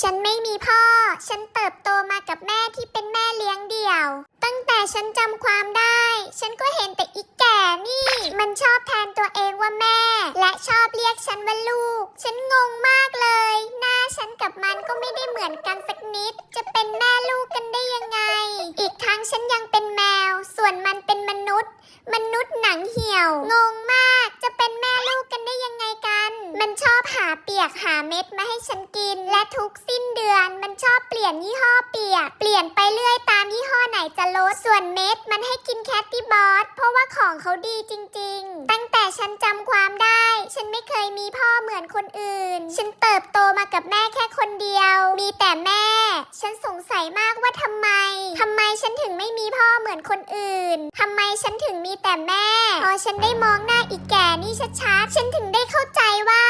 ฉันไม่มีพ่อ ฉันเติบโตมากับแม่ที่เป็นแม่เลี้ยงเดี่ยว ตั้งแต่ฉันจำความได้ ฉันก็เห็นแต่อีกแก่นี่ มันชอบแทนตัวเองว่าแม่ และชอบเรียกฉันว่าลูก ฉันงงมากเลย หน้าฉันกับมันก็ไม่ได้เหมือนกันสักนิด จะเป็นแม่ลูกกันได้ยังไง อีกทั้งฉันยังเป็นแมว ส่วนมันเป็นมนุษย์ มนุษย์หนังเหี่ยว งงมาก เปียกหาเม็ดมาให้ฉันกิน และทุกสิ้นเดือนมันชอบเปลี่ยนยี่ห้อเปียก เปลี่ยนไปเรื่อยตามยี่ห้อไหนจะลด ส่วนเม็ดมันให้กินแคตตี้บอสเพราะว่าของเขาดีจริง ๆ ตั้งแต่ฉันจำความได้ ฉันไม่เคยมีพ่อเหมือนคนอื่น ฉันเติบโตมากับแม่แค่คนเดียว มีแต่แม่ ฉันสงสัยมากว่าทำไมทำไมฉันถึงไม่มีพ่อเหมือนคนอื่นทำไมฉันถึงมีแต่แม่ พอฉันได้มองหน้าอีกแก่นี่ชัดๆ ฉันถึงได้เข้าใจว่า